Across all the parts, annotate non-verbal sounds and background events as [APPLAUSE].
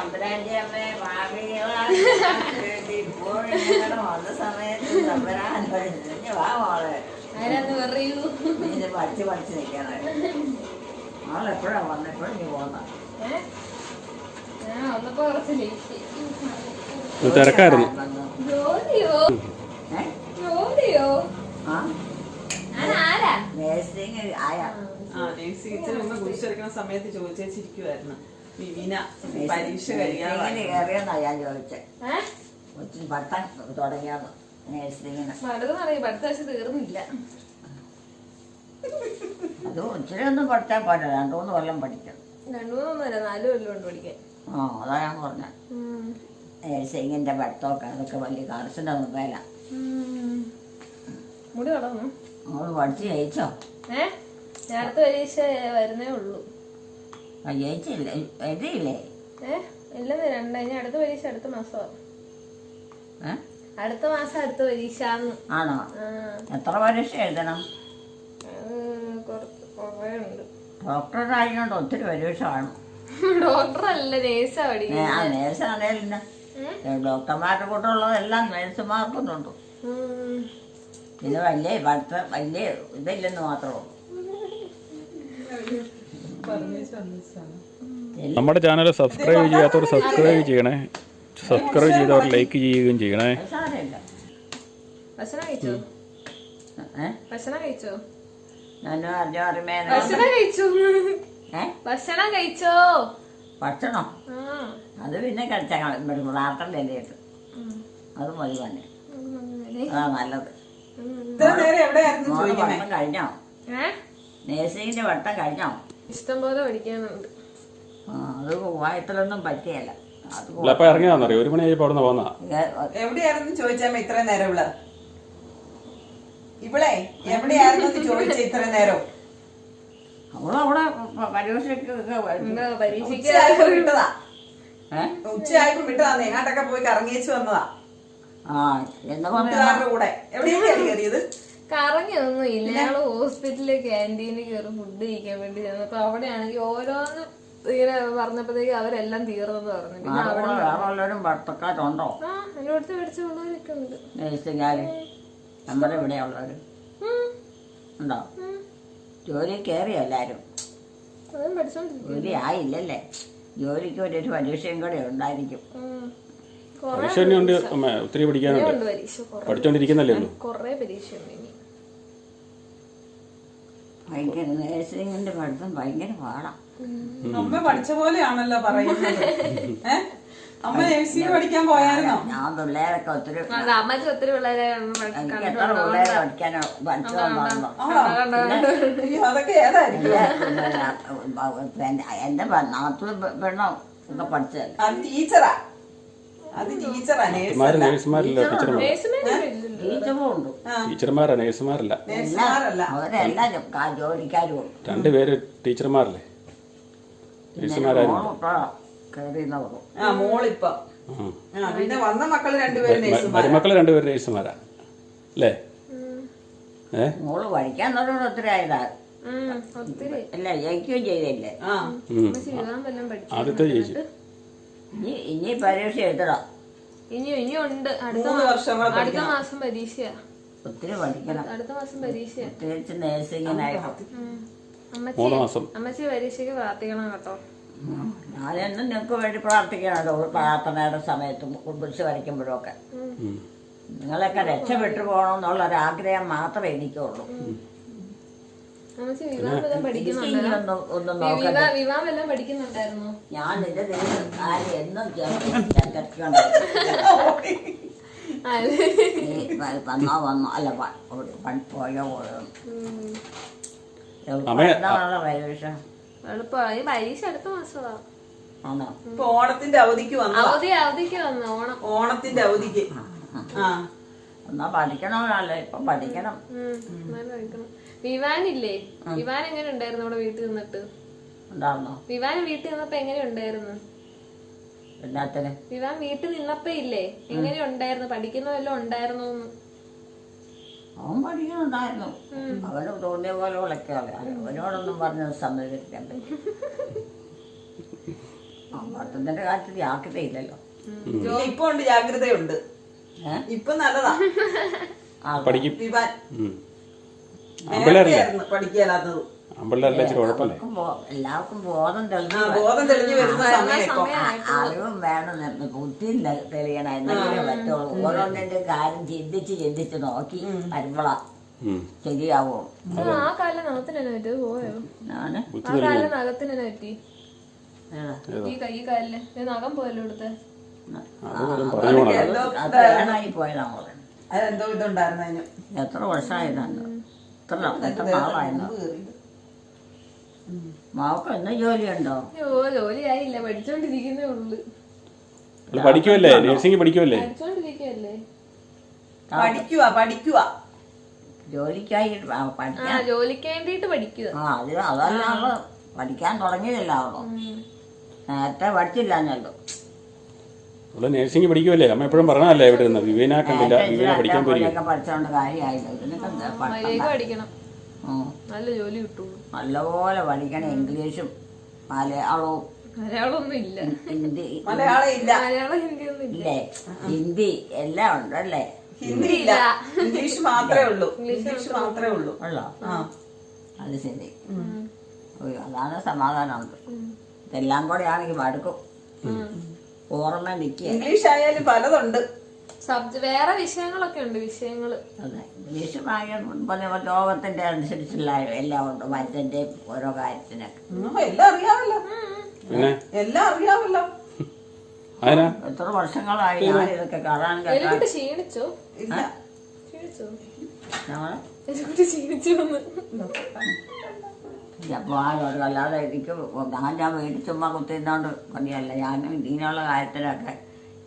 തമ്പുരാന്റെ അമ്മേ ഭാവികളാൽ ഇപ്പോഴും ഞങ്ങളുടെ വന്ന സമയത്ത് തമ്പുരാൻ വാ മോളെ. നീ ഇത് പഠിച്ച് പഠിച്ച് നിൽക്കണം. വന്നപ്പോഴും പോന്ന. തിരക്കായിരുന്നു. സമയത്ത് ചോദിച്ചിരിക്കുവായിരുന്നു വിവിന പരീക്ഷ നേഴ്സിംഗിന് കയറിയെന്നാ ഞാൻ ചോദിച്ചത് ഒത്തിരി പട്ടം തുടങ്ങിയെന്ന് പലതും അറിയാം അടുത്ത ആഴ്ച തീർന്നില്ല. അത് ഒത്തിരി ഒന്നും പഠിച്ചാൽ പോരാ. രണ്ടു മൂന്ന് കൊല്ലം പഠിക്കണം രണ്ടു നാല് കൊല്ലം കൊണ്ട് പഠിക്കാൻ. ആ അതാ ഞാൻ പറഞ്ഞത്. നേഴ്സിംഗിന്റെ പഠിത്തമൊക്കെ അതൊക്കെ വലിയ കർശന വേല മുടി വളർന്നു? അവൾ പഠിച്ച് ജയിച്ചോ? ഏ? ഞാൻ പരീക്ഷ വരുന്നേ ഉള്ളൂ. എഴുതിയില്ലേ? ഇല്ലെന്ന് രണ്ട ഇനി അടുത്ത പരീക്ഷ അടുത്ത അടുത്ത മാസം അടുത്ത പരീക്ഷ ആണോ? എത്ര പരീക്ഷ എഴുതണം? ഡോക്ടറായതുകൊണ്ട് ഒത്തിരി പരീക്ഷ കാണും. [LAUGHS] ഡോക്ടർ അല്ല നേഴ്സാ പഠിക്കുന്നത്. ആ നേഴ്സാണേലും പിന്നെ ഡോക്ടർമാരുടെ കൂട്ടുള്ളതെല്ലാം നേഴ്സുമാർക്കുന്നുണ്ട്. പിന്നെ വലിയ പഠിത്തം വലിയ ഇതില്ലെന്ന് മാത്രമേ ഉള്ളൂ. [LAUGHS] നമ്മുടെ ചാനൽ സബ്സ്ക്രൈബ് ചെയ്യാത്തവർ സബ്സ്ക്രൈബ് ചെയ്യണേ. സബ്സ്ക്രൈബ് ചെയ്തവർ ലൈക്ക് ചെയ്യുകയും ചെയ്യണേ. ഭക്ഷണം കഴിച്ചോ? ഭക്ഷണം അത് പിന്നെ കഴിച്ചാൽ പ്രാർത്ഥന ഉം. അത് മതി തന്നെ അതാ നല്ലത്. കഴിഞ്ഞോ? നേഴ്സിംഗിന്റെ പഠിത്തം കഴിഞ്ഞോ? ഇഷ്ടം പോലെ പഠിക്കാനുണ്ട്. ആ അത് വായത്തിലൊന്നും പറ്റിയല്ല. അത് അല്ല അപ്പം ഇറങ്ങിയതാണെന്നറിയോ ഒരു മണിയായപ്പോൾ അവിടെ നിന്ന് പോന്നാ ഏ, എവിടെയായിരുന്നു ചോദിച്ചാമ്മ ഇത്ര നേരം ഇവൾ? ഇവളെ എവിടെയായിരുന്നു ചോദിച്ച ഇത്ര നേരം? അവളവിടെ പ- പരീക്ഷയ്ക്ക് ഒക്കെ വ- എന്താ പരീക്ഷയ്ക്ക് ഉച്ചയായപ്പോ വിട്ടതാ? ഏ? ഉച്ചയായപ്പോ എങ്ങാട്ടൊക്കെ പോയി കറങ്ങിയേച്ച് വന്നതാ? ആ എന്ന് പറഞ്ഞാൽ കൂട്ടുകാരുടെ കൂടെ. എവിടെയാണ് കയറിയത്? കറങ്ങിയൊന്നും ഇല്ല. ഞങ്ങൾ ഹോസ്പിറ്റലിലെ ക്യാന്റീനിൽ കയറി ഫുഡ് കഴിക്കാൻ വേണ്ടി ചെന്നപ്പോ അവിടെയാണെങ്കിൽ ഓരോന്ന് ഇങ്ങനെ പറഞ്ഞപ്പോഴത്തേക്ക് അവരെല്ലാം തീർന്നെന്ന് പറഞ്ഞു. പിന്നെ അവിടെ കൂടെ വേറെ വല്ലവരും പഠിത്തക്കാരുണ്ടോ ആ എന്റെ അടുത്ത് മേടിച്ചുള്ളവരൊക്കെ ഉണ്ട് നേഴ്സിംഗുകാർ നമ്മുടെ ഇവിടെ ഉള്ളവർ ഉം, ഉണ്ടോ? ഉം. ജോലി കയറി എല്ലാരും. അതും പഠിച്ചോണ്ടിരിക്കും ജോലി ആയില്ലല്ലേ? ജോലിക്ക് ഒരു ഒരു പരീക്ഷയും കൂടെ ഉണ്ടായിരിക്കും. പരീക്ഷ തന്നെയുണ്ട്. അമ്മ ഒത്തിരി പഠിക്കാനുണ്ട്. ഉണ്ട് പരീക്ഷ. കൊറേ പഠിച്ചോണ്ടിരിക്കുന്നല്ലേ ഉള്ളൂ. കൊറേ പരീക്ഷയുണ്ട് ഇനി. ഭയങ്കര നേഴ്സിംഗിന്റെ പഠിത്തം ഭയങ്കര പാടാം. അമ്മ പഠിച്ച പോലെയാണല്ലോ പറയുന്നത്. [LAUGHS] അമ്മ നേഴ്സിംഗ് പഠിക്കാൻ പോയായിരുന്നോ? ഞാൻ പിള്ളേരൊക്കെ ഒത്തിരി അത് അമ്മച്ചി ഒത്തിരി പിള്ളേരെ എനിക്ക് എത്ര പിള്ളേരെ പഠിക്കാനോ അയ്യോ, അതൊക്കെ ഏതായിരിക്കും? എന്റെ നാത്തു പെണ്ണോ? ഒക്കെ പഠിച്ചതല്ല? ടീച്ചറാ. അത് ടീച്ചറാ നേഴ്സുമാരല്ല ടീച്ചർമാരാ. നേഴ്സുമാരല്ല. രണ്ടുപേര് ടീച്ചർമാരല്ലേ? മരുമക്കൾ രണ്ടുപേര് നേഴ്സുമാരാ. അല്ലേ? ഏ? മോൾ പഠിക്കാൻ തുടങ്ങി ഒത്തിരി ആയതാ. ഒത്തിരി. അല്ല ജയിക്കുകയും ചെയ്തില്ലേ? ആദ്യത്തെ ചേച്ചി. ഇനി ഇനി പരീക്ഷ എഴുതണം. ഇനിയും ഇനിയും ഉണ്ട്. അടുത്ത മൂന്ന് മാ- വർഷം കൂടെ അടുത്ത പഠിക്കണം. മാസം പരീക്ഷയാ. ഒത്തിരി പഠിക്കണം. അടുത്ത മാസം പരീക്ഷയാ. പ്രത്യേകിച്ച് നേഴ്സിങ്ങിനായിട്ട്. ഉം. അമ്മച്ചി മൂന്ന് മാസം. അമ്മച്ചി പരീക്ഷയ്ക്ക് പ്രാർത്ഥിക്കണം കേട്ടോ. ഞാനെന്നും നിങ്ങൾക്ക് വേണ്ടി പ്രാർത്ഥിക്കണല്ലോ പ്രാർത്ഥനയുടെ സമയത്തും കുറിച്ച് വരയ്ക്കുമ്പോഴൊക്കെ. ഉം. നിങ്ങളൊക്കെ രക്ഷപ്പെട്ടു പോകണമെന്നുള്ള ഒരു ആഗ്രഹം മാത്രമേ എനിക്കുള്ളൂ. ഞാൻ നിന്റെ ദൈവം എന്നും വന്നോ വന്നോ അല്ല പോയോ പോയോ എളുപ്പമാണ് ഈ പരീക്ഷ അടുത്ത ഓണത്തിന്റെ അവധിക്ക് വന്നു അവധി അവധിക്ക് വന്നു ഓണം. ഓണത്തിന്റെ അവധിക്ക്. ആ. എന്നാ പഠിക്കണമല്ലോ ഇപ്പൊ പഠിക്കണം. എന്നാലും ഇല്ലേ വിവാനില്ലേ വിവാൻ എങ്ങനെ ഉണ്ടായിരുന്നു അവിടെ വീട്ടിൽ നിന്നിട്ട്? ഉണ്ടായിരുന്നോ? വിവാൻ വീട്ടിൽ നിന്നപ്പോ എങ്ങനെ ഉണ്ടായിരുന്നു? എല്ലാത്തിനും വിവാൻ വീട്ടിൽ നിന്നപ്പോ ഇല്ലേ? എങ്ങനെ ഉണ്ടായിരുന്നു? പഠിക്കുന്ന ഉണ്ടായിരുന്നു ഉണ്ടായിരുന്നോ അവൻ പഠിക്കുന്നുണ്ടായിരുന്നു. അവന് തോന്നിയ പോലെ വിളക്കാതെ അവനോടൊന്നും പറഞ്ഞ് സമ്മതിക്കാൻ പറ്റും പത്തനംതിട്ട കാലത്ത് ജാഗ്രതയില്ലല്ലോ. ഇപ്പൊ ഉണ്ട് ജാഗ്രതയുണ്ട്? ഇപ്പൊ നല്ലതാ. ആ, പഠിക്കും. വിവാൻ. ആമ്പിള്ളേരല്ലേ? നേരത്തെയായിരുന്നു പഠിക്കാത്തത് ആമ്പിള്ളേരല്ലേ ഇച്ചിരി കുഴപ്പമില്ലേ? എല്ലാവർക്കും ബോ- എല്ലാവർക്കും ബോധം ആ തെളിഞ്ഞു ബോധം തെളിഞ്ഞു വരുന്ന അറിവും വേണം ബുദ്ധിയും തെ- തെളിയണം എന്തെങ്കിലും പറ്റുള്ളൂ. ഓരോന്നിന്റെ കാര്യം ചിന്തിച്ച് ചിന്തിച്ച് നോക്കി വരുമ്പോളാ ഉം. ശരിയാവോ. ആ കാലം നഗത്തിനെ പറ്റി അത് പോയോ ഞാൻ ആ കാലം പറ്റി. ഏതാ? ഈ കൈ കാലിൽ. ഇത് നഖം പോയല്ലോ ഇവിടുത്തെ. അത് വരും വേണമായി പോയതാ മോളെ. അതെന്തോ ഇതുണ്ടായിരുന്നു അതിന് എത്ര വർഷമായതാണ് എത്ര എത്ര നാളായിരുന്നു മാവക്ക് എന്നാ ജോലിയുണ്ടോ? ഓ ജോലിയായില്ല. പഠിച്ചോണ്ടിരിക്കുന്നേ ഉള്ളു. പഠിക്കുമല്ലേ നഴ്സിംഗ് പഠിക്കുമല്ലേ പഠിച്ചോണ്ടിരിക്കല്ലേ പഠിക്കുവാ പഠിക്കുവാ. ജോലിക്കായി ആ, ആ പഠിക്കാൻ ജോലിക്ക് വേണ്ടിയിട്ട് പഠിക്കുക ആ അത് അതല്ല പഠിക്കാൻ തുടങ്ങിയതല്ല അവളോ നേരത്തെ പഠിച്ചില്ലാഞ്ഞല്ലോ. അവൾ നേഴ്സിംഗ് പഠിക്കുമല്ലേ അമ്മ എപ്പോഴും പറഞ്ഞതല്ലേ ഇവിടെ നിന്ന് വിവേന കണ്ടില്ല വിവേന പഠിക്കാൻ പോയിരിക്കും പോലെയൊക്കെ പഠിച്ചോണ്ട് കാര്യമായില്ല ഇതിനൊക്കെ എന്താ പഠിത്തം? മര്യാദ പഠിക്കണം. നല്ല ജോലി കിട്ടുള്ളൂ. നല്ലപോലെ പഠിക്കണം. ഇംഗ്ലീഷും മലയാളവും. മലയാളമൊന്നും ഇല്ല. ഹിന്ദി. മലയാളം ഇല്ല. മലയാളം ഹിന്ദി ഒന്നും ഇല്ല. ഇല്ലേ? ഹിന്ദി എല്ലാം ഉണ്ടല്ലേ ഹിന്ദി ഇല്ല. ഇംഗ്ലീഷ് മാത്രമേ ഉള്ളൂ. ഇംഗ്ലീഷ് മാത്രമേ ഉള്ളൂ. ഉള്ളോ. ആ. അത് ശരി. അതാണ് സമാധാനമുണ്ട് ഇതെല്ലാം കൂടെ ആണെങ്കിൽ മടുക്കും. ഓർമ്മ നിൽക്കുക ഇംഗ്ലീഷ് ആയാലും പലതുണ്ട്. സബ്ജ വേറെ വിഷയങ്ങളൊക്കെ ഉണ്ട് വിഷയങ്ങൾ അതെ ഇംഗ്ലീഷ് പറഞ്ഞ ലോകത്തിന്റെ അനുസരിച്ചുള്ള എല്ലാം ഉണ്ട് മരുന്നിന്റെ ഓരോ കാര്യത്തിനൊക്കെ. എല്ലാം അറിയാമല്ലോ. പിന്നെ? എല്ലാം അറിയാമല്ലോ. എത്ര വർഷങ്ങളായി ഞാൻ ഇതൊക്കെ കാണാൻ കേട്ടാ ക്ഷീണിച്ചു ക്ഷീണിച്ചോ? ഇല്ല. ക്ഷീണിച്ചോ? അപ്പോൾ ആരോട് അല്ലാതെ എനിക്ക് ഞാൻ ഞാൻ വീട്ടിൽ ചുമ്മാ കുത്തിരുന്നോണ്ട് പണിയല്ല. ഞാൻ ഇങ്ങനെയുള്ള കാര്യത്തിലൊക്കെ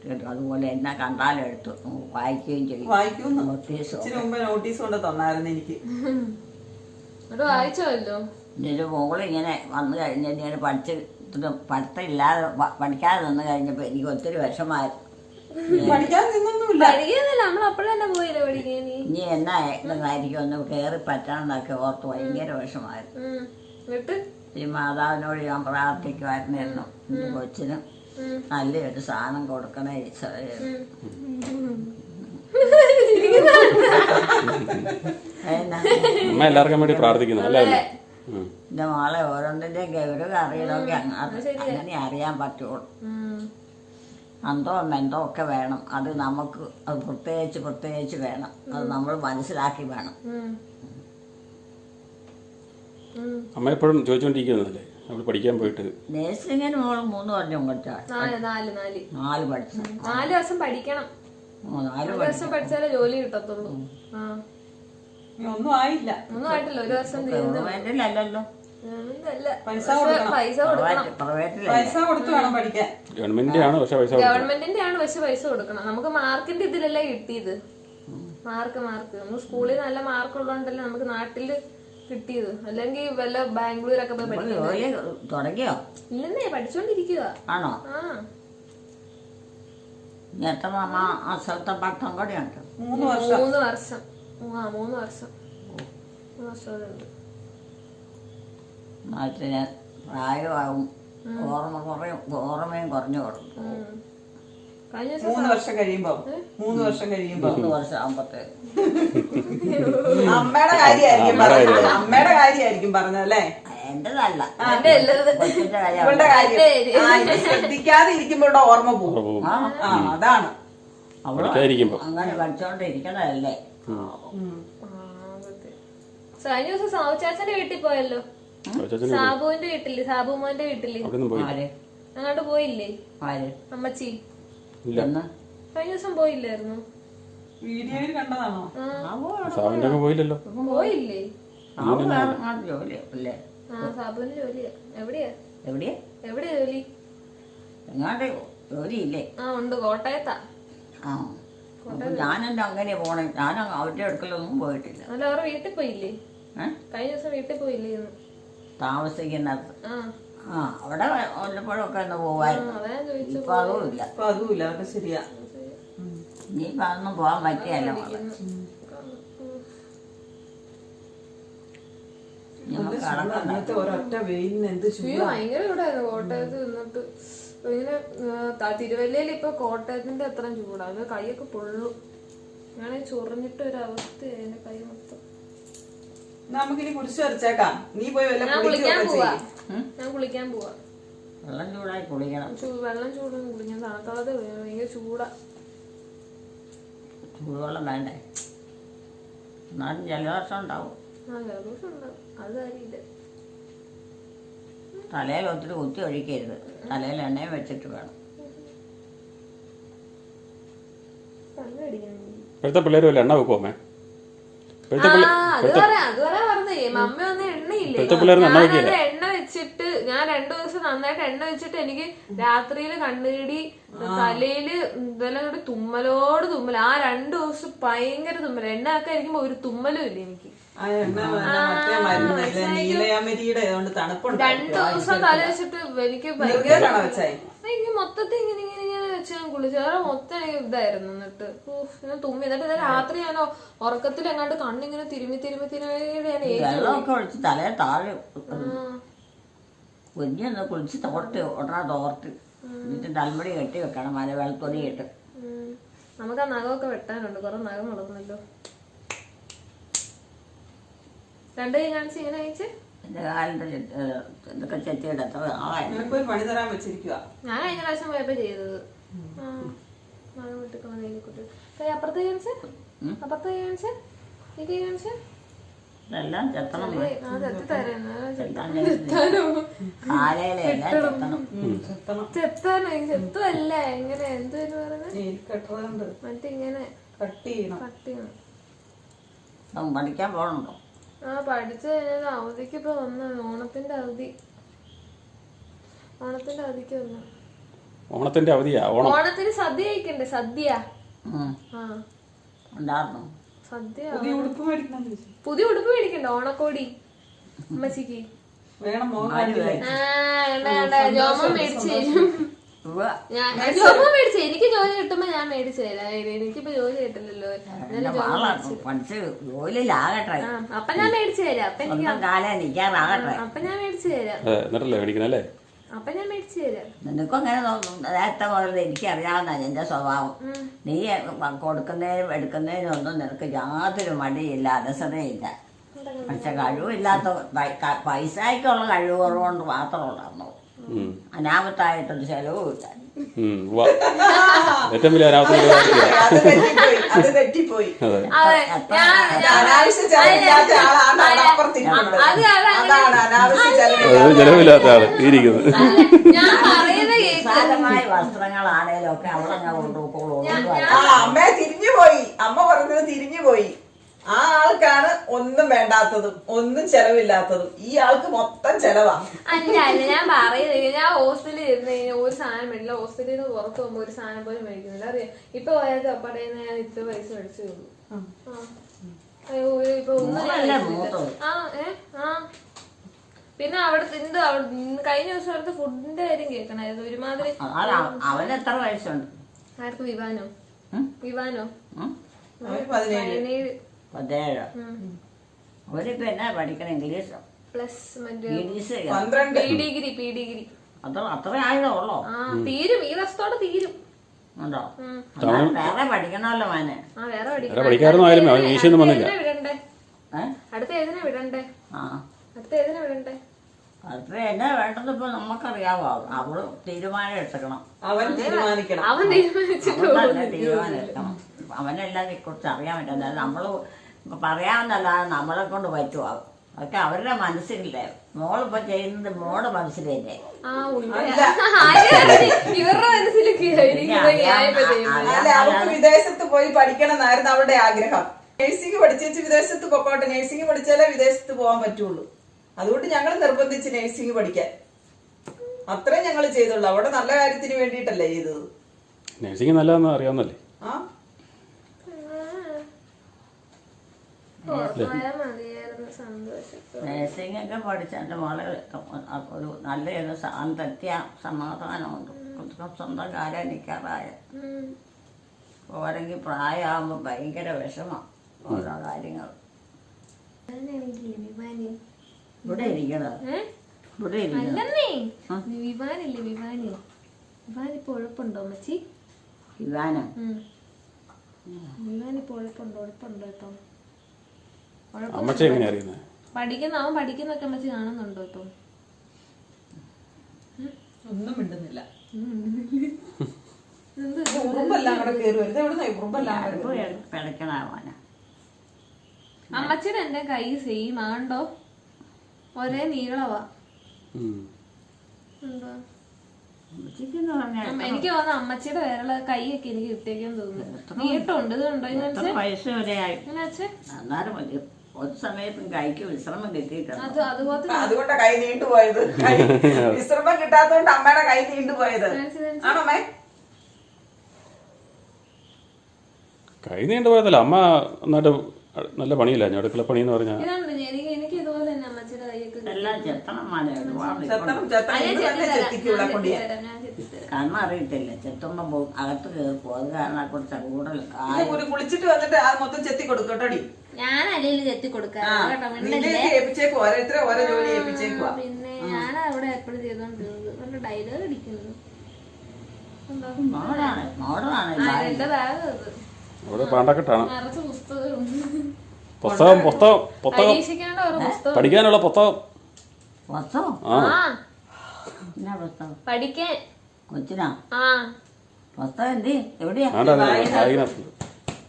കേട്ടു. അതുപോലെ എന്നെ കണ്ടാലെടുത്തു. വായിക്കുകയും ചെയ്യും വായിക്കും നോട്ടീസോ ഇച്ചിരി മുമ്പ് നോട്ടീസ് കൊണ്ട് തന്നായിരുന്നു എനിക്ക്. എന്നിട്ട് വായിച്ചല്ലോ എന്റെ മോൾ ഇങ്ങനെ വന്നു കഴിഞ്ഞ് ഞാൻ പഠിച്ച് ഇത് പഠിത്തം ഇല്ലാതെ പഠിക്കാതെ നിന്ന് കഴിഞ്ഞപ്പോൾ എനിക്ക് ഒത്തിരി [LAUGHS] നീ? ഇനി എന്നാ ഒന്ന് കേറി കയറി പറ്റാന്നൊക്കെ ഓർത്ത് ഭയങ്കര വിഷമായിരുന്നു. എന്നിട്ട്? ഈ മാതാവിനോട് ഞാൻ പ്രാർത്ഥിക്കുമായിരുന്നു എന്നും എന്റെ കൊച്ചിനും. നല്ലൊരു സാധനം കൊടുക്കണേ ഈശോയെ. എന്നാ അമ്മ എല്ലാവർക്കും വേണ്ടി പ്രാർത്ഥിക്കുന്നു അല്ലേ. എന്റെ മോളെ ഓരോന്നിന്റെയും ഗൗരവം അറിയണമെങ്കിൽ അങ്ങനെ അറിയാൻ പറ്റുള്ളൂ. അന്തോ മെന്തോ ഒക്കെ വേണം. അത് നമുക്ക് അത് പ്രത്യേകിച്ച് പ്രത്യേകിച്ച് വേണം. അത് നമ്മൾ മനസ്സിലാക്കി വേണം. അമ്മ എപ്പോഴും ചോദിച്ചുകൊണ്ടിരിക്കുന്നതല്ലേ അവൾ പഠിക്കാൻ പോയിട്ട്. നേഴ്സിങ്ങിന് മോൾ മൂന്ന് വർഷം പഠിച്ചാൽ നാല് നാല് നാല്. നാല് പഠിച്ചു. നാല് വർഷം പഠിക്കണം. നാല് നാല് വർഷം പഠിച്ചാലേ ജോലി കിട്ടത്തുള്ളൂ. ആ. ഒന്നും ആയില്ല. ഒന്നും ആയിട്ടില്ല. ഒരു തീർന്നു. ഗവൺമെന്റിലല്ലല്ലോ. പൈസ കൊടുക്കണം. പൈസ കൊടുക്കണം. പ്രൈവറ്റിലല്ലേ പൈസ കൊടുത്ത് വേണം പഠിക്കാൻ. ഗവൺമെന്റിന്റെ ആണ് പക്ഷെ പൈസ കൊടുക്കണം ഗവൺമെന്റിന്റെ ആണ് പക്ഷെ പൈസ കൊടുക്കണം. നമുക്ക് മാർക്കിന്റെ ഇതിലല്ലേ കിട്ടിയത്. Mark mark. നമ്മൾ സ്കൂളിൽ നല്ല മാർക്ക് ഉള്ളതുകൊണ്ടല്ലേ നമുക്ക് നാട്ടിൽ കിട്ടിയത്. അല്ലെങ്കിൽ വല്ല ബാംഗ്ലൂരൊക്കെ പോയി ജോലി തുടങ്ങിയോ? ഇല്ലെന്നേ പഠിച്ചോണ്ടിരിക്കുക ആണോ? ആ. ഇനി എത്ര മാ മാസത്തെ പഠിത്തം കൂടെ ഉണ്ട് മൂന്ന് വർഷം. മൂന്ന് വർഷം. ആ മൂന്ന് വർഷം. മൂന്ന് വർഷം ഉണ്ട്. പ്രായമാവും ഓർമ്മ കുറയും ഓർമ്മയും കുറഞ്ഞു കൊടുക്കും. മൂന്ന് വർഷം കഴിയുമ്പോ. മൂന്ന് വർഷം കഴിയുമ്പോ. മൂന്ന് വർഷം ആകുമ്പത്തേക്ക് അമ്മയുടെ കാര്യമായിരിക്കും പറഞ്ഞത്. അമ്മയുടെ കാര്യമായിരിക്കും പറഞ്ഞതല്ലേ എന്റേതല്ല. ഇവളുടെ കാര്യം. ശ്രദ്ധിക്കാതെ ഇരിക്കുമ്പോഴുടെ ഓർമ്മ പോകും. ആ. അതാണ്. അവൾ അങ്ങനെ പഠിച്ചോണ്ടിരിക്കണല്ലേ കഴിഞ്ഞ ദിവസം സാവുചാച്ചന്റെ വീട്ടിൽ പോയല്ലോ? സാബുവിന്റെ വീട്ടിൽ സാബു മോന്റെ വീട്ടിൽ അങ്ങോട്ട് പോയില്ലേ? ആര്? അമ്മച്ചി. എന്ന് കഴിഞ്ഞ ദിവസം പോയില്ലായിരുന്നു. വീഡിയോയിൽ കണ്ടതാണോ? അങ്ങ് പോയില്ലല്ലോ. പോയില്ലേ? വേറെ അല്ലേ? ആ സാബുവിന് ജോലിയാ. എവിടെയാ? എവിടെയാ? എവിടെയാ ജോലി? എങ്ങാണ്ട് ജോലിയില്ലേ? ആ ഉണ്ട്. കോട്ടയത്താ. ആ. അപ്പൊ ഞാനെന്താ അങ്ങനെ പോണേ? ഞാൻ അവരുടെ അടുക്കലൊന്നും പോയിട്ടില്ല. അല്ല വീട്ടിൽ പോയില്ലേ? കഴിഞ്ഞ ദിവസം വീട്ടിൽ പോയില്ലേ താമസിക്കുന്നത് ആ. ആ അവിടെ വല്ലപ്പോഴൊക്കെ ഒന്ന് പോവായിരുന്നു. ഇപ്പൊ ചോദിച്ചു ഇപ്പൊ അതും ഇല്ല അതുമില്ല അതൊക്കെ ശരിയാ. ഇനിയിപ്പോ അതൊന്നും പോകാൻ പറ്റിയല്ല എന്ത് ഇന്നത്തെ ഒരൊറ്റ വെയിലിന് എന്ത് ചൂട്. ഭയങ്കര ചൂടായിരുന്നു കോട്ടയത്ത് നിന്നിട്ട്. ഇങ്ങനെ തിരുവല്ലയിൽ ഇപ്പൊ കോട്ടയത്തിന്റെ അത്രയും ചൂടാ. അത് കൈയൊക്കെ പൊള്ളും. ഞാൻ ചൊറിഞ്ഞിട്ട് ഒരു എന്റെ കൈ മൊത്തം. നമുക്കിനി കുടിച്ചു വരച്ചേക്കാം. നീ പോയി വല്ല കുളിക്കാൻ പോവാ. ഞാൻ കുളിക്കാൻ പോവാ. വെള്ളം ചൂടായി കുളിക്കണം. വെള്ളം ചൂടൊന്നും കുളിക്കാൻ. തണുക്കാതെ ഭയങ്കര ചൂടാ. ചൂടുവെള്ളം വേണ്ടേ? എന്നാലും ജലദോഷം ഉണ്ടാവും. ആ ജലദോഷം ഉണ്ടാവും. അത് കാര്യമില്ല. തലയിൽ ഒത്തിരി കുത്തി ഒഴിക്കരുത്. തലയിൽ എണ്ണയും വെച്ചിട്ട് വേണം. ഇപ്പോഴത്തെ പിള്ളേർ വല്ല എണ്ണ വെക്കുമോ അമ്മേ? എണ്ണ വെക്കില്ല. എണ്ണ വെച്ചിട്ട് ഞാൻ രണ്ടു ദിവസം നന്നായിട്ട് എണ്ണ വെച്ചിട്ട് എനിക്ക് രാത്രിയിൽ കണ്ണുകിടി തലയിൽ ഇതെല്ലാം കൂടി തുമ്മലോട് തുമ്മൽ ആ രണ്ടു ദിവസം ഭയങ്കര തുമ്മൽ എണ്ണ ഒക്കെ ആയിരിക്കുമ്പോ ഒരു തുമ്മലും ഇല്ല എനിക്ക്. രണ്ടു ദിവസം തല വെച്ചിട്ട് എനിക്ക് ഭയങ്കര മൊത്തത്തിൽ ഇങ്ങനെ ഇങ്ങനെ വെച്ച് ഞാൻ കുളിച്ചു വേറെ മൊത്തം എനിക്ക് ഇതായിരുന്നു എന്നിട്ട്. ഞാൻ തുമ്മി. എന്നിട്ട് ഇത് രാത്രി ഞാൻ ഉറക്കത്തിൽ എങ്ങാണ്ട് കണ്ണിങ്ങനെ തിരുമി തിരുമി തിരുമി ഞാൻ വെള്ളമൊക്കെ ഒഴിച്ച് തലയിൽ താഴെ കുഞ്ഞൊന്ന് കുളിച്ച് തോർത്ത് ഉടനെ തോർത്ത്. എന്നിട്ട് തലമുടി കെട്ടി വെക്കണം മല വെള്ളത്തൊടി ഇട്ട് നമുക്ക് ആ നഖമൊക്കെ വെട്ടാനുണ്ട്. കുറെ നഖം വളർന്നല്ലോ രണ്ടു കൈ കാണിച്ച് ഇങ്ങനെ അയച്ച്? എന്റെ കാലിന്റെ ഇതൊക്കെ ചെത്തിയിട്ട് എത്ര നാളായി പണി തരാൻ വെച്ചിരിക്കുക ഞാൻ കഴിഞ്ഞ പ്രാവശ്യം പോയപ്പോ ചെയ്തത്. കൈ അപ്പുറത്ത് കാണിച്ച്. അപ്പുറത്ത് കാണിച്ച്. ഈ കൈ കാണിച്ച്. എല്ലാം ചെത്തണം ചെത്താനോ? എങ്ങനെ? എന്തുവെന്ന് പറയുന്നത് നീൽ കെട്ടറുണ്ട്? മറ്റിങ്ങനെ കട്ട് ചെയ്യണം. കട്ട് ചെയ്യണം. അപ്പം പഠിക്കാൻ പോകണുണ്ടോ ആ പഠിച്ചു കഴിഞ്ഞാൽ അവധിക്ക് ഇപ്പൊ വന്നു. ഓണത്തിന്റെ അവധി. ഓണത്തിന്റെ അവധിക്ക് വന്നു. ഓണത്തിന്റെ അവധിയാ ഓണം. ഓണത്തിന് സദ്യ കഴിക്കണ്ടേ? സദ്യ. ഉണ്ടായിരുന്നു. സദ്യ പുതിയ ഉടുപ്പ് മേടിക്കണം പുതിയ ഉടുപ്പ് മേടിക്കണ്ട? ഓണക്കോടി. അമ്മച്ചിക്ക് വേണം മോൻ ആര് ആ വേണ്ട വേണ്ട. ജോമ മേടിച്ചു തരും. ഞാൻ ജോമ മേടിച്ചു എനിക്ക് ജോലി കിട്ടുമ്പോ ഞാൻ മേടിച്ചു തരാം. എനിക്കിപ്പോ ജോലി കിട്ടില്ലല്ലോ പഠിച്ച് ജോലിയിലാകട്ടെ. അപ്പൊ ഞാൻ മേടിച്ചു തരാം. അപ്പൊ എനിക്ക് അപ്പൊ ഞാൻ മേടിച്ചു തരാം. എന്നിട്ടല്ലേ അപ്പൊ ഞാൻ മേടിച്ചു തരാം. നിനക്കും അങ്ങനെ നേരത്തെ മുതൽ എനിക്കറിയാവുന്ന എന്റെ സ്വഭാവം. നീ കൊടുക്കുന്നതിനും എടുക്കുന്നതിനും ഒന്നും നിനക്ക് യാതൊരു മടിയില്ല അലസതയില്ല. പക്ഷെ കഴിവില്ലാത്ത പൈസക്കുള്ള പൈസയ്ക്കുള്ള കഴിവ് കുറവുകൊണ്ട് മാത്രമുള്ള ചെലവുമില്ല ഉം, ഉവ്വ. ഏറ്റവും വലിയ അത് തെറ്റിപ്പോയി ചെലവില്ലാത്ത ആൾ ഇരിക്കുന്നത്. വസ്ത്രങ്ങളാണേലും ഒക്കെ അവളങ്ങ് കൊണ്ടുപോയി ആ അമ്മ തിരിഞ്ഞു പോയി അമ്മ പറഞ്ഞത് തിരിഞ്ഞു പോയി ആ ആൾക്കാണ് ഒന്നും വേണ്ടാത്തതും ഒന്നും ചെലവില്ലാത്തതും. ഈ ആൾക്ക് മൊത്തം ചെലവാ. അല്ല അല്ല ഞാൻ പറയുന്നത് ഞാൻ ഹോസ്റ്റലിൽ ഇരുന്ന് കഴിഞ്ഞാൽ ഒരു സാധനം മേടില്ല ഹോസ്റ്റലിൽ നിന്ന് പുറത്ത് പോകുമ്പോൾ ഒരു സാധനം പോലും മേടിക്കുന്നില്ല. അറിയാം? ഇപ്പൊ പോയത് അപ്പടയിൽ ഞാൻ ഇത്ര പൈസ മേടിച്ചു തന്നു ആ. അയ്യോ ഇപ്പൊ ഒന്നും? ആ ഏ ആ. പിന്നെ അവിടുത്തെ എന്ത് അവിടെ ഇന്ന് കഴിഞ്ഞ ദിവസം അവിടുത്തെ ഫുഡിന്റെ കാര്യം കേൾക്കണായിരുന്നു. ഒരുമാതിരി അവൻ എത്ര വയസ്സുണ്ട്? ആർക്ക് വിവാനോ? വിവാനോ? പതിനേഴ്. പതിനേഴ് അവരിപ്പോ എന്നാ പഠിക്കണം? ഇംഗ്ലീഷ് പ്ലസ് ഇംഗ്ലീഷ് പന്ത്രണ്ട്. പി ഡിഗ്രി പി ഡിഗ്രി അത്ര അത്ര ആയതേ ഉള്ളോ? ആ തീരും. ഈ വർഷത്തോടെ തീരും. ഉണ്ടോ. വേറെ പഠിക്കണമല്ലോ മോനെ. ആ വേറെ വേറെ അവൻ മീശയൊന്നും വന്നില്ല ഏതിനാ വിടണ്ടേ? ഏ? അടുത്ത ഏതിനാ വിടണ്ടേ? ആ. അടുത്ത ഏതിനാ വിടണ്ടേ? അടുത്ത എന്നാ വേണ്ടത് ഇപ്പൊ നമുക്കറിയാവോ? അവൾ തീരുമാനം എടുക്കണം അവൻ തീരുമാനിക്കണം. അവൻ തീരുമാനിച്ചിട്ട് അവൾ തന്നെ തീരുമാനം എടുക്കണം. അവനെല്ലാം കുറിച്ച് അറിയാൻ പറ്റും അതായത് നമ്മൾ ഇപ്പൊ പറയാവുന്നല്ലാതെ നമ്മളെ കൊണ്ട് പറ്റുമോ അതൊക്കെ അവരുടെ മനസ്സിലില്ലേ? മോളിപ്പോ ചെയ്യുന്നത് മോളുടെ മനസ്സിലല്ലേ? [LAUGHS] വിദേശത്ത് പോയി പഠിക്കണം എന്നായിരുന്നു അവളുടെ ആഗ്രഹം. നഴ്സിംഗ് പഠിച്ചു വിദേശത്ത് പൊക്കോട്ടെ നഴ്സിംഗ് പഠിച്ചാലേ വിദേശത്ത് പോകാൻ പറ്റുള്ളൂ. അതുകൊണ്ട് ഞങ്ങൾ നിർബന്ധിച്ച് നഴ്സിംഗ് പഠിക്കാൻ. അത്രേ ഞങ്ങൾ ചെയ്തുള്ളൂ. അവിടെ നല്ല കാര്യത്തിന് വേണ്ടിട്ടല്ലേ ചെയ്തത്? നഴ്സിംഗ് നല്ലതെന്ന് അറിയാവുന്നല്ലേ ആ? നഴ്സിംഗ് ഒക്കെ പഠിച്ച എന്റെ മോളെ ഒരു നല്ല ഒരു സാന്തത്യ സമാധാനമുണ്ട്. സ്വന്തം കാലം നിൽക്കാറായ. പോരെങ്കിൽ പ്രായമാകുമ്പോൾ ഭയങ്കര വിഷമം ഓരോ കാര്യങ്ങൾ. ഇവിടെ ഇവിടെ ഇരിക്കണം? ഇവാനിപ്പോ ഉഴപ്പുണ്ടോ അമ്മച്ചി? ഇവാനും ഉം. ഉഴപ്പുണ്ടോ ഉഴപ്പുണ്ടോ അമ്മച്ചി എങ്ങനെ അറിയുന്നത് പഠിക്കുന്ന അവൻ പഠിക്കുന്നൊക്കെ അമ്മച്ചി കാണുന്നുണ്ടോ ഇപ്പം? ഒന്നും മിണ്ടുന്നില്ല. അമ്മച്ചിയുടെ എന്റെ കൈ സെയിം ആണ്ടോ? ഒരേ നീളവാ. എനിക്ക് തോന്നുന്നു അമ്മച്ചിയുടെ വേറെ കൈയൊക്കെ എനിക്ക് കിട്ടിയേക്കാൻ തോന്നുന്നു. നീട്ടമുണ്ട് ഇത് വയസ്സ് വരെ എത്ര ഒരു സമയത്തും കൈക്ക് വിശ്രമം കിട്ടിയിട്ടുണ്ട് അതുകൊണ്ട് കൈ നീണ്ടുപോയത് [LAUGHS] വിശ്രമം കിട്ടാത്തോണ്ട് അമ്മയുടെ കൈ നീണ്ടുപോയത് ആണോ അമ്മേ? കൈ നീണ്ടു പോയതല്ല അമ്മ നന്നായിട്ട് നല്ല പണിയില്ല? ഞാൻ അടുക്കള പണി എന്ന് പറഞ്ഞാൽ ചെത്തിത്തരാം. കണ്ണറിയത്തില്ല ചെത്തുമ്പോ അകത്ത് കയറി പോകും അത് കാരണം കുറച്ച് കൂടുതൽ കുളിച്ചിട്ട് വന്നിട്ട് അത് മൊത്തം ചെത്തി കൊടുക്കട്ടോടി ഞാൻ അലയിൽ ചെത്തി കൊടുക്കാം ഏൽപ്പിച്ചേക്കും ഓരോരുത്തരെ ഓരോ ജോലി പിന്നെ ഞാൻ അവിടെ എപ്പോഴും ചെയ്തോണ്ടിരുന്നത്. ഡയലോഗ് എന്റെ ബാഗ് പാണ്ടക്കെട്ടാണ്. നിറച്ച് പുസ്തകം പുസ്തകം പുസ്തകം പുസ്തകം. പരീക്ഷിക്കേണ്ട ഒരു പുസ്തകം. പഠിക്കാനുള്ള പുസ്തകം. ആ. ആ. എന്നാ പുസ്തകം? പഠിക്കാൻ. കൊച്ചിനാ? ആ. പുസ്തകം എന്ത്? എവിടെയാ? ആണ്ടാ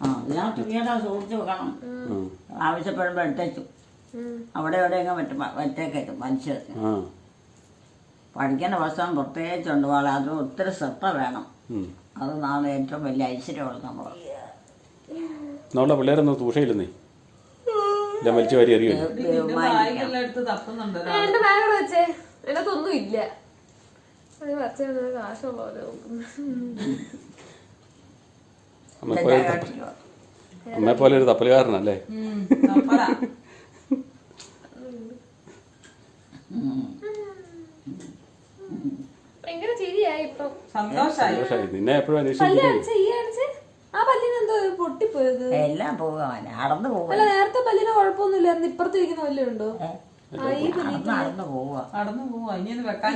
ആ ഇതിനകത്ത് ഇങ്ങനെ സൂക്ഷിച്ച് വെക്കണം. ഉം. ആവശ്യപ്പെടുമ്പോ എടുത്തേച്ചു. അവിടെ എവിടെയെങ്കിലും മറ്റേ മറ്റേക്കറ്റും മനുഷ്യർ. ആ. പഠിക്കേണ്ട പുസ്തകം പ്രത്യേകിച്ചുണ്ട് വളരെ അത് ഒത്തിരി ശ്രദ്ധ വേണം. അത് നാളെ ഏറ്റവും വലിയ ഐശ്വര്യമുള്ള നമ്മൾ നമ്മളെ പിള്ളേരൊന്നും തൂഷയില്ലെന്നേ. എല്ലാം വലിച്ചു വാരി എറിയുന്നു ബാഗെല്ലാം എടുത്ത് തപ്പുന്നുണ്ട് ആ, എന്റെ ബാഗ് അവിടെ വെച്ചേ അതിനകത്തൊന്നും ഇല്ല അത് വച്ചത് കാശുള്ള പോലെ നോക്കുന്നു അമ്മ പോലെ ഒരു തപ്പ- അമ്മയെ പോലെ ഒരു തപ്പലുകാരനല്ലേ. ഭയങ്കര ചിരിയായി ഇപ്പം. സന്തോഷമായി നിന്നെ എപ്പോഴും കാണിച്ചേ ആ പല്ലിന് എന്തോ പൊട്ടിപ്പോയത്? എല്ലാം പോകാൻ അടന്നു പോവുക. അല്ല നേരത്തെ പല്ലിന് കുഴപ്പമൊന്നുമില്ല. ഇപ്പുറത്തിരിക്കുന്ന വല്ലുണ്ടോ ആ ഈ പല്ല് അടന്ന് പോവാ ഇനി വെക്കാൻ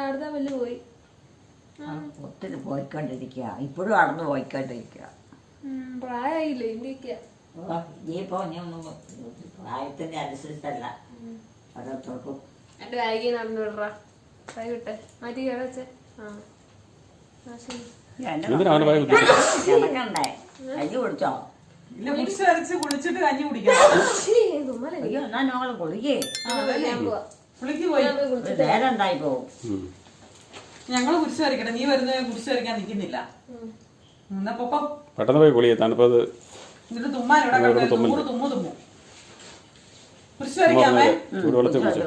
അടുത്ത പല്ല് പോയി. ഒത്തിരി പോയിക്കൊണ്ടിരിക്കുക ഇപ്പോഴും അടന്ന് പോയിക്കൊണ്ടിരിക്കുക പ്രായമായില്ലേ ഇന്ത്യയ്ക്ക് ഇനിയിപ്പോ പ്രായത്തിന്റെ അനുസരിച്ചല്ല. ഓരോരുത്തർക്കും. എന്റെ ബാഗിൽ നടന്നു വിടറാ. കൈ വിട്ടെ മാറ്റി കിടച്ചേ ആ. ആ, ശരി. എന്തിനാ അവന്റെ ബാഗ് കുത്തി? കിടക്കണ്ടേ? കഞ്ഞി കുടിച്ചോ? ഇല്ല കുടിച്ച് വരച്ച് കുളിച്ചിട്ട് കഞ്ഞി. അയ്യോ എന്നാ ഞങ്ങൾ കുളിക്കേ. പുള്ളിക്ക് പോയി. നേരം ഉണ്ടായി പോവും? ഞങ്ങൾ കുരിശ് വരയ്ക്കട്ടെ. നീ വരുന്ന കുരിശ് വരയ്ക്കാൻ എന്നാ പൊപ്പം പെട്ടെന്ന് പോയി കുളിയെ. തണുപ്പത് എന്നിട്ട് തുമ്മാൻ ഇവിടെ കിടന്ന് തുമ്മു തുമ്മു. കുരിശ് വരയ്ക്കാമേ. ചൂടുവെള്ളത്തിൽ കുളിച്ചു.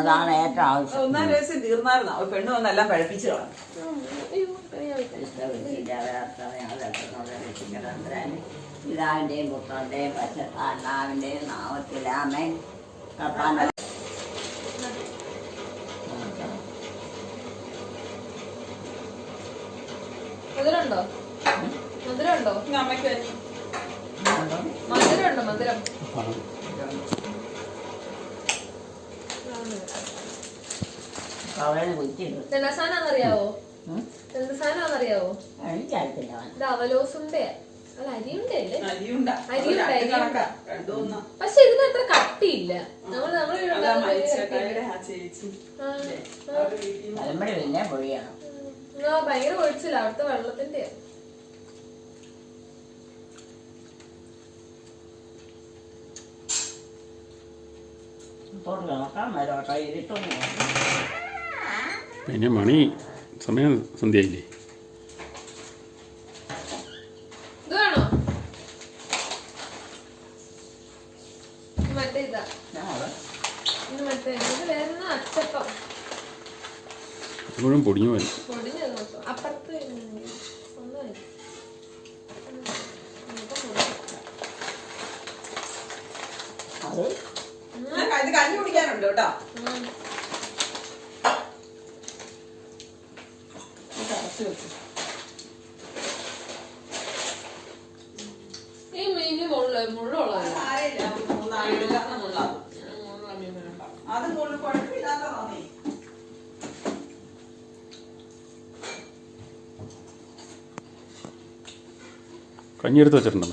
അതാണ് ഏറ്റവും ആവശ്യം. ഒന്നാം രഹസ്യം തീർന്നായിരുന്ന. പെണ്ണ് വന്നെല്ലാം പഴപ്പിച്ചു കളഞ്ഞു. പിതാവിന്റെയും പുത്രന്റെയും പശത്താണ്ടാവിന്റെയും നാമത്തിലാമേ കർത്താൻ മധുരമുണ്ടോ? മധുരമുണ്ടോ? അമ്മയ്ക്ക്. മധുരമുണ്ടോ മധുരം? എന്താ സാധനമാണെന്നറിയാവോ എന്ത് സാധനമാണെന്നറിയാവോ അവലോസുണ്ടയാ അല്ല അരിയുണ്ടല്ലേ അരിയുണ്ട. പക്ഷെ ഇതിന് അത്ര കട്ടിയില്ല. നമ്മൾ നമ്മൾ ഭയങ്കര ഒഴിച്ചില്ല അവിടുത്തെ വെള്ളത്തിന്റെ പിന്നെ മണി സമയം സന്ധ്യയില്ലേ ഇത് പൊടിഞ്ഞു ഇത് കേട്ടോ. ഈ മീന് മുള്ള മുള്ളുള്ളതല്ല. അത് മുള്ളു കുഴപ്പമില്ലാത്തതാണ് കഞ്ഞി എടുത്ത് വെച്ചിട്ടുണ്ടോ?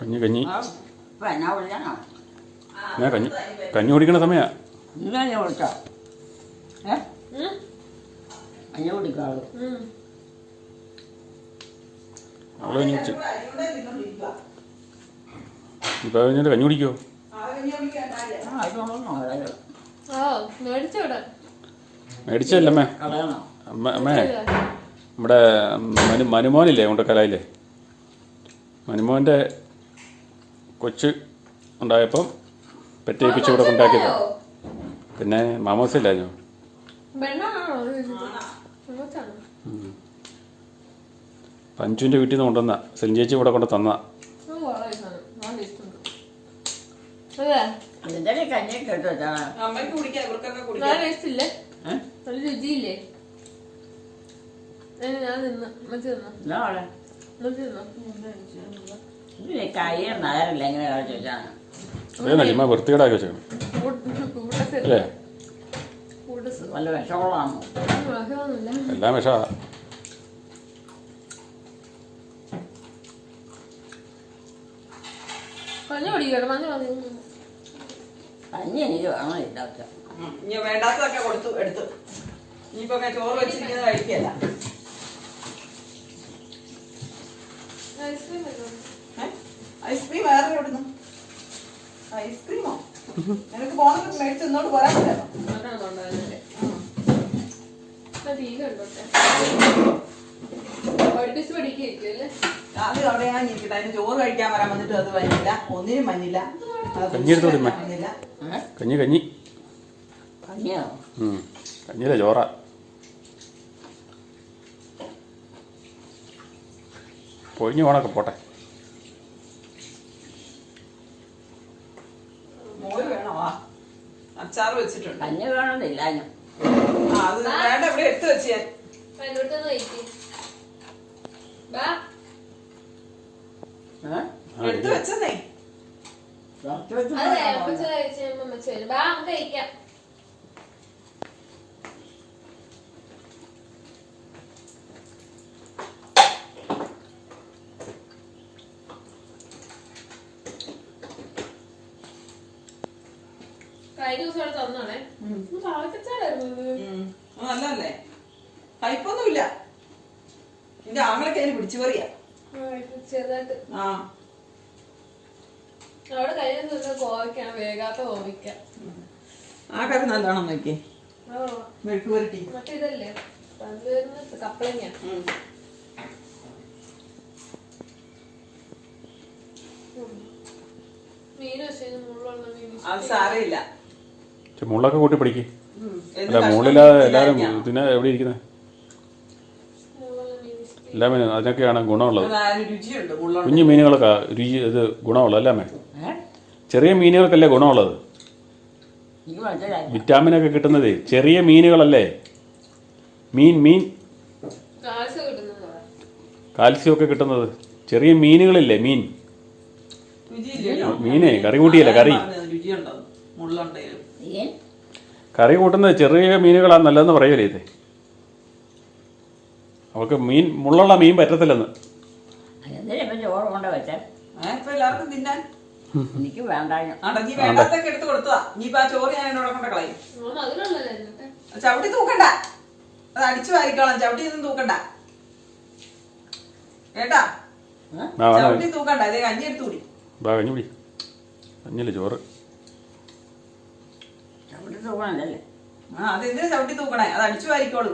കഞ്ഞി കഞ്ഞി. കഞ്ഞി കഞ്ഞി ഇപ്പൊ എന്നാ ഞാൻ കഞ്ഞി കഞ്ഞി കുടിക്കണ സമയാ. ഇന്ന് ഏ? കഞ്ഞി കുടിക്കാളൂ. അവൾ കഞ്ഞി കുടിച്ചു. ഇപ്പം കഴിഞ്ഞിട്ട് കഞ്ഞി കുടിക്കോ മേടിച്ചല്ലേ കഞ്ഞി അമ്മ? അമ്മേ നമ്മുടെ മനു മനുമോനില്ലേ കൊണ്ടക്കലായില്ലേ മനുമോന്റെ കൊച്ച് ഉണ്ടായപ്പം പെറ്റേപ്പിച്ച് ഇവിടെ ഉണ്ടാക്കിയത് പിന്നെ മാമോസില്ലായിരുന്നു പഞ്ചുവിന്റെ വീട്ടിൽ നിന്ന് കൊണ്ടുവന്ന. സെലിൻ ചേച്ചി ഇവിടെ കൊണ്ട് തന്ന. ഞാൻ നിന്ന് മറ്റു തിന്നു എന്നാ അവിടെ മറ്റു തിന്നു ഇതിന് കൈ നഗരല്ല എങ്ങനെ കളിച്ചു വെച്ചാണ് വൃത്തികേടാക്കി വെച്ചേക്കണം. അല്ലേ? വല്ല വിഷമുള്ളതാണോ? എല്ലാം വിഷ. കഞ്ഞി കുടിക്കട്ടെ മഞ്ഞ മതി. കഞ്ഞി എനിക്ക് വേണം ഇല്ലാത്ത. ഉം. ഇനി വേണ്ടാത്തതൊക്കെ കൊടുത്തു എടുത്തു. ഇനിയിപ്പോ ചോറ് വെച്ചിരിക്കുന്നത് കഴിക്കല്ല. ഐസ്ക്രീം ഐസ്ക്രീം വേറെ എവിടുന്നു? ഐസ്ക്രീമോ? നിനക്ക് പോണെങ്കിൽ മേടിച്ച് ഇന്നോട് പോരാൻ അത് അവിടെ ഞാൻ ഇരിക്കട്ടെ. അതിന് ചോറ് കഴിക്കാൻ വരാൻ വന്നിട്ട് അത് വന്നില്ല ഒന്നിനും മഞ്ഞില്ല അത് കഞ്ഞി. കഞ്ഞിയില്ല ചോറ. പൊഴിഞ്ഞു പോണൊക്കെ പോട്ടെ മോര് വേണോ ആ അച്ചാറ് വെച്ചിട്ടുണ്ട്. കഞ്ഞി വേണമെന്നില്ല ഞാൻ. ആ അത് വേണ്ട ഇവിടെ എടുത്തു വെച്ച് ഞാൻ. എടുത്തു വെച്ചതേ കുറച്ച് വെച്ച് അതെ അമ്മച്ച കഴിച്ച് കഴിയുമ്പോ അമ്മച്ച വരും ബാ നമുക്ക് കഴിക്കാം കഴിഞ്ഞ ദിവസം അവിടെ തന്നാണേ. നല്ലല്ലേ കയ്പൊന്നുമില്ല നിന്റെ ആങ്ങളൊക്കെ അതിന് പിടിച്ചു പറയാ ആ, ഇത് ചെറുതായിട്ട്. ആ. അവിടെ കഴിഞ്ഞ ദിവസം കോവയ്ക്കാണ് വേഗാത്ത കോവയ്ക്ക ആ കറി നല്ലതാണോ നോക്കി ഓ മെഴുക്ക് പുരട്ടി. മറ്റേ ഇതല്ലേ? പണ്ടുവരുന്ന കപ്പളങ്ങ ഉം. മീൻ പക്ഷേ മുള്ളുള്ള മീൻ അത് സാരമില്ല. മുള്ളൊക്കെ കൂട്ടി പിടിക്ക് അല്ല മുള്ളില്ലാതെ എല്ലാവരും ഇതിനെ എവിടെ ഇരിക്കുന്നത് എല്ലാ മീനും അതിനൊക്കെയാണ് ഗുണമുള്ളത്. കുഞ്ഞു മീനുകളൊക്കെ രുചി ഇത് ഗുണമുള്ളത് അല്ലേ മേ ചെറിയ മീനുകൾക്കല്ലേ ഗുണമുള്ളത്? വിറ്റാമിനൊക്കെ കിട്ടുന്നത് ചെറിയ മീനുകളല്ലേ? മീൻ മീൻ. കിട്ടുന്നതാ. കാൽസ്യം ഒക്കെ കിട്ടുന്നത്. ചെറിയ മീനുകളില്ലേ മീൻ? മീനേ കറി കൂട്ടിയല്ലേ കറി. ഏൻ കറി കൂട്ടുന്നത് ചെറിയ മീനുകളാണ് നല്ലതെന്ന് പറയൂലേ ഇത്? അവർക്ക് മീൻ മുള്ളുള്ള മീൻ പറ്റത്തില്ലെന്ന്. ചോറ് കൊണ്ട് എല്ലാവർക്കും തിന്നാൻ. എനിക്ക് വേണ്ട. അടങ്ങി വേണ്ടാത്തൊക്കെ എടുത്ത് കൊടുത്തതാ ഇനിയിപ്പോ ആ ചോറ് ഞാൻ എന്നോട് കൊണ്ട് കളയും. ചവിട്ടി തൂക്കണ്ട. അത് അടിച്ചു വാരിക്കോളാം. ചവിട്ടി ഒന്നും തൂക്കണ്ട. കേട്ടാ? ചവിട്ടി തൂക്കണ്ട. ഇതേ കഞ്ഞി എടുത്തുകൂടി കഞ്ഞില്ല ചോറ്. ചവിട്ടി തൂക്കണല്ലേ ആ അത് ഇതിന് ചവിട്ടി തൂക്കണേ. അത് അടിച്ചു വാരിക്കോളൂ.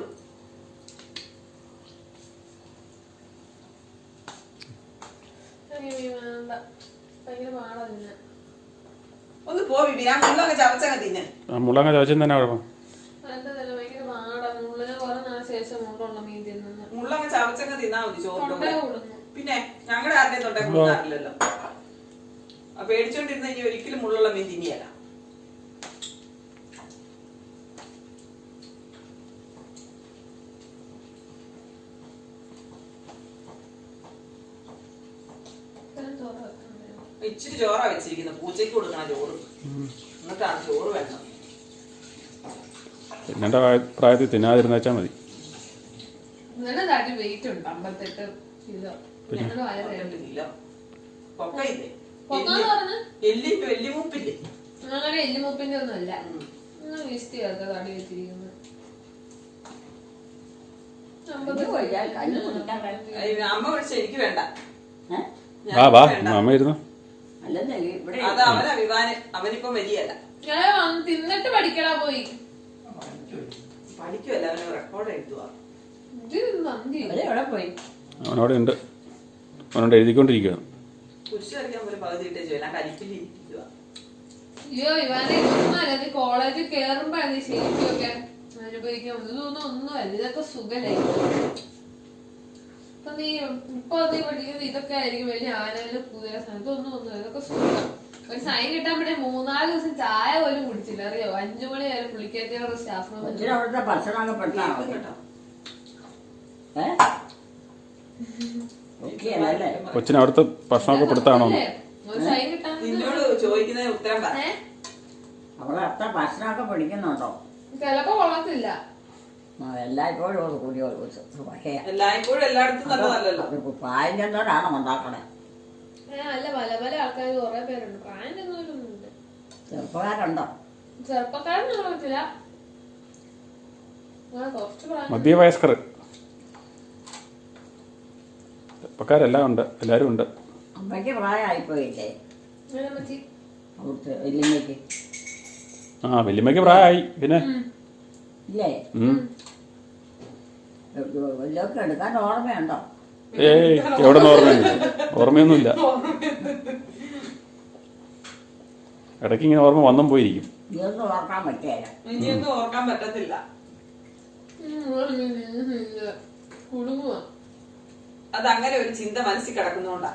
ഒന്ന് പോ ബിബി. ഞാൻ മുള്ളൊക്കെ ചവച്ചങ്ങ് തിന്നെ. ആ മുള്ളങ്ങ തന്നെ കുഴപ്പം മുള്ളങ്ങ് ചവച്ചങ്ങ് തിന്നാ മതി പിന്നെ ഞങ്ങളുടെ ആരുടെ തൊട്ടേ കൊടുക്കാറില്ലല്ലോ ആ പേടിച്ചോണ്ടിരുന്ന ഇനി ഒരിക്കലും മുള്ളുള്ള മീൻ തിന്നിയല്ല ഇത്രയും ചോറ് വെക്കണ്ടേ? ഇച്ചിരി ചോറാ വെച്ചിരിക്കുന്നത്. പൂച്ചയ്ക്ക് കൊടുക്കണം ചോറ്. എന്നിട്ടാണ് ചോറ് വേണ്ടത്. പിന്നെന്റെ പ്രായത്തിൽ തിന്നാതിരുന്ന വെച്ചാൽ മതി. വെയിറ്റ് ഉണ്ട്. അമ്പത്തെട്ട് കിലോ ഞങ്ങൾ വയറ് രണ്ട് കിലോ പൊക്കയില്ലേ? പൊക്കാന്ന് പറഞ്ഞ? എല്ലിന്റെ എല്ലിമൂപ്പില്ലേ? അങ്ങനെ എല്ലുമൂപ്പിന്റെ ഒന്നും അല്ല. തടി വെച്ചിരിക്കുന്നത് അമ്മ വിളിച്ച എനിക്ക് വേണ്ട. ഏ? ഞാൻ വാ. വാ വേണ്ട. അമ്മ ഇരുന്നു. അല്ലെന്നേ ഇവിടെ അത് അവനാ വിവാന് അവനിപ്പോ വരികയല്ല ഞാൻ വന്ന് തിന്നിട്ട് പഠിക്കടാ പോയി. പഠിക്കുമല്ല അവന് റെക്കോർഡ് എഴുതുക ഇത് നന്ദി. ഇവിടെ എവിടെ പോയി? അവനവിടെ ഉണ്ട്. അവനോട് എഴുതിക്കൊണ്ടിരിക്കുകയാണ് കുരിശ് വരയ്ക്കാൻ പോലും പകുതി ഇട്ടേ ചെയ്യല കരിക്കിലിരിക്കുക അയ്യോ ഇവാനെ ഇതൊന്നും അല്ല നീ കോളേജിൽ കേറുമ്പോ നീ ശരിക്കൊക്കെ അനുഭവിക്കാൻ ഇതൊന്നും ഒന്നുമല്ല ഇതൊക്കെ സുഖലായി ഇപ്പൊ നീ ഇപ്പൊ നീ പഠിക്കുന്നത് ഇതൊക്കെ ആയിരിക്കും വലിയ ആനയിലും പുതിയ സാധനം. ഇതൊന്നും ഒന്നും ഇതൊക്കെ സുഖം. ഒരു സൈൻ കിട്ടാൻ വേണ്ടി മൂന്നാൽ ദിവസം ചായ പോലും കുടിച്ചില്ല. അറിയോ? അഞ്ചു മണി വരെ പുള്ളിക്കത്തിയുള്ള സ്റ്റാഫ് മെമ്പർ കൊച്ചിന് അവിടുത്തെ ഭക്ഷണമൊക്കെ കൊച്ചിന് അവിടുത്തെ നിന്നോട് ചോദിക്കുന്നതിന് ഉത്തരം പറ. അവളെ ഭക്ഷണമൊക്കെ പഠിക്കുന്നുണ്ടോ? ചിലപ്പോ കൊള്ളത്തില്ല. എല്ലായ്പ്പോഴും ഒരു കൂടി ഒരു വകയാ എല്ലായ്പ്പോഴും എല്ലായിടത്തും നല്ലതല്ലല്ലോ. അത് പ്രായം ചെന്നവരാണോ ഉണ്ടാക്കണേ അല്ല പല പല ആൾക്കാർ കുറെ പേരുണ്ട്. പ്രായം ചെന്നവരൊന്നുമില്ല ചെറുപ്പക്കാരുണ്ടോ? ചെറുപ്പക്കാരൊന്നും പറ്റില്ല മധ്യവയസ്കർ. ചെറുപ്പക്കാരെല്ലാം ഉണ്ട് എല്ലാരും ഉണ്ട്. അമ്മയ്ക്ക് പ്രായമായിപ്പോയില്ലേ? വല്യമ്മയ്ക്ക്? ആ വല്യമ്മയ്ക്ക് പ്രായമായി പിന്നെ. ഇല്ലേ. വല്ലതൊക്കെ എടുക്കാൻ ഓർമ്മയുണ്ടോ? ഏയ് എവിടെ നിന്ന് ഓർമ്മയുണ്ട്? ഓർമ്മയൊന്നുമില്ല. ഇടയ്ക്ക് ഇങ്ങനെ ഓർമ്മ വന്നും പോയിരിക്കും. ഇതൊന്നും ഓർക്കാൻ പറ്റിയല്ല ഇനിയൊന്നും ഓർക്കാൻ പറ്റത്തില്ല. കുടുങ്ങുക അത് അങ്ങനെ ഒരു ചിന്ത മനസ്സിൽ കിടക്കുന്നോണ്ടാ.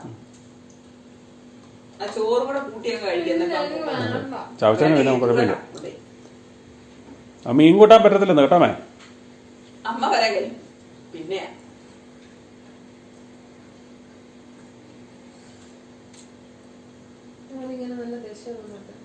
ആ ചോറും കൂടെ കൂട്ടിയൊക്കെ കഴിക്കുന്ന വേണ്ട. ചവച്ചാന് പിന്നെ കുഴപ്പമില്ല. മീൻ കൂട്ടാൻ പറ്റത്തില്ലെന്ന് കേട്ടാമേ അമ്മ വരാൻ കഴിയും. പിന്നെ ഇങ്ങനെ നല്ല ദേഷ്യം വന്നിട്ട്